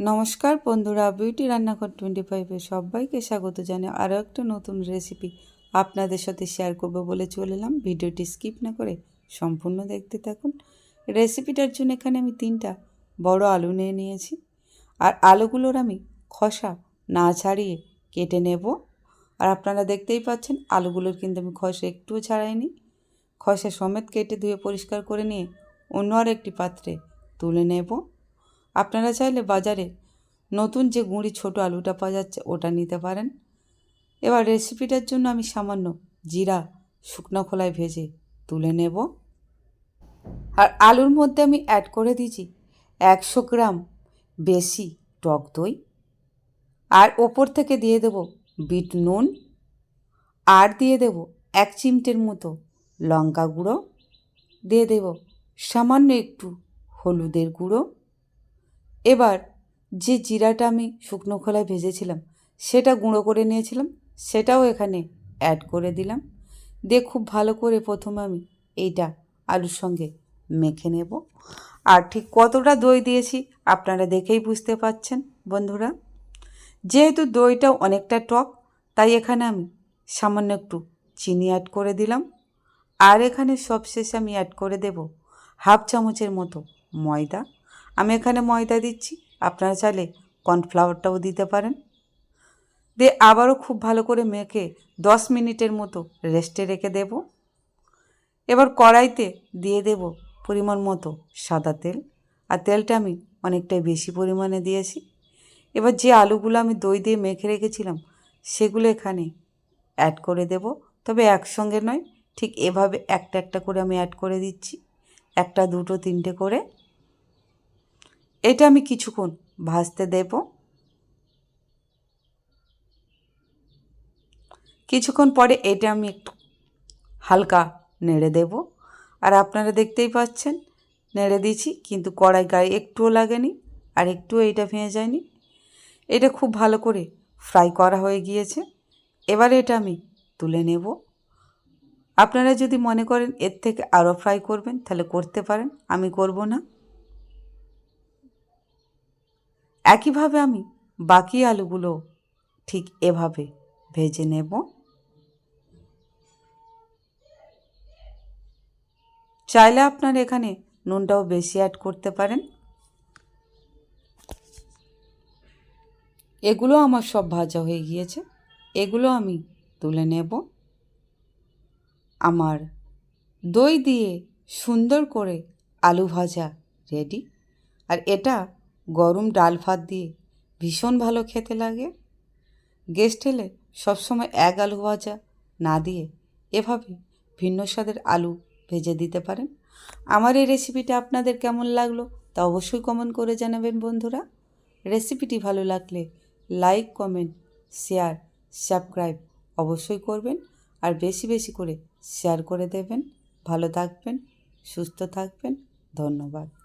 নমস্কার বন্ধুরা বিউটি রান্নাঘর টোয়েন্টি ফাইভে সবাইকে স্বাগত জানাই আরও একটা নতুন রেসিপি আপনাদের সাথে শেয়ার করব বলে চলে এলাম। ভিডিওটি স্কিপ না করে সম্পূর্ণ দেখতে থাকুন। রেসিপিটার জন্য এখানে আমি তিনটা বড় আলু নিয়ে নিয়েছি। আর আলুগুলোর আমি খসা না ছাড়িয়ে কেটে নেব। আর আপনারা দেখতেই পাচ্ছেন আলুগুলোর কিন্তু আমি খসা একটুও ছাড়াইনি। খসা সমেত কেটে ধুয়ে পরিষ্কার করে নিয়ে অন্য আর একটি পাত্রে তুলে নেব। আপনারা চাইলে বাজারে নতুন যে গুঁড়ি ছোট আলুটা পাওয়া যাচ্ছে, ওটা নিতে পারেন। এবার রেসিপিটার জন্য আমি সামান্য জিরা শুকনো খোলায় ভেজে তুলে নেব। আর আলুর মধ্যে আমি অ্যাড করে দিয়েছি একশো গ্রাম বেশি টক দই। আর ওপর থেকে দিয়ে দেব বিট নুন। আর দিয়ে দেব এক চিমটের মতো লঙ্কা গুঁড়ো। দিয়ে দেব সামান্য একটু হলুদের গুঁড়ো। এবার যে জিরাটা আমি শুকনো খোলায় ভেজেছিলাম, সেটা গুঁড়ো করে নিয়েছিলাম, সেটাও এখানে অ্যাড করে দিলাম। দিয়ে খুব ভালো করে প্রথমে আমি এইটা আলুর সঙ্গে মেখে নেব। আর ঠিক কতটা দই দিয়েছি আপনারা দেখেই বুঝতে পাচ্ছেন, বন্ধুরা। যেহেতু দইটা অনেকটা টক, তাই এখানে আমি সামান্য একটু চিনি অ্যাড করে দিলাম। আর এখানে সবশেষে আমি অ্যাড করে দেব হাফ চামচের মতো ময়দা। আমি এখানে ময়দা দিচ্ছি। আপনারা চাইলে কর্নফ্লাওয়ারটাও দিতে পারেন। দিয়ে আবারও খুব ভালো করে মেখে দশ মিনিটের মতো রেস্টে রেখে দেব। এবার কড়াইতে দিয়ে দেব পরিমাণ মতো সাদা তেল। আর তেলটা আমি অনেকটাই বেশি পরিমাণে দিয়েছি। এবার যে আলুগুলো আমি দই দিয়ে মেখে রেখেছিলাম, সেগুলো এখানে অ্যাড করে দেব। তবে একসঙ্গে নয়, ঠিক এভাবে একটা একটা করে আমি অ্যাড করে দিচ্ছি। একটা, দুটো, তিনটে করে। এটা আমি কিছুক্ষণ ভাজতে দেব। কিছুক্ষণ পরে এটা আমি একটু হালকা নেড়ে দেব। আর আপনারা দেখতেই পাচ্ছেন, নেড়ে দিয়েছি, কিন্তু কড়াই গায়ে একটুও লাগেনি আর একটুও এটা ভেঙে যায়নি। এটা খুব ভালো করে ফ্রাই করা হয়ে গিয়েছে। এবারে এটা আমি তুলে নেব। আপনারা যদি মনে করেন এর থেকে আরও ফ্রাই করবেন, তাহলে করতে পারেন, আমি করব না। একইভাবে আমি বাকি আলুগুলো ঠিক এভাবে ভেজে নেব। চাইলে আপনার এখানে নুনটাও বেশি অ্যাড করতে পারেন। এগুলো আমার সব ভাজা হয়ে গিয়েছে। এগুলো আমি তুলে নেব। আমার দই দিয়ে সুন্দর করে আলু ভাজা রেডি। আর এটা গরম ডাল ভাত দিয়ে ভীষণ ভালো খেতে লাগে। গেস্ট এলে সবসময় এক আলু ভাজা না দিয়ে এভাবে ভিন্ন স্বাদের আলু ভেজে দিতে পারেন। আমার এই রেসিপিটা আপনাদের কেমন লাগল তা অবশ্যই কমেন্ট করে জানাবেন বন্ধুরা। রেসিপিটি ভালো লাগলে লাইক কমেন্ট শেয়ার সাবস্ক্রাইব অবশ্যই করবেন আর বেশি বেশি করে শেয়ার করে দেবেন। ভালো থাকবেন, সুস্থ থাকবেন, ধন্যবাদ।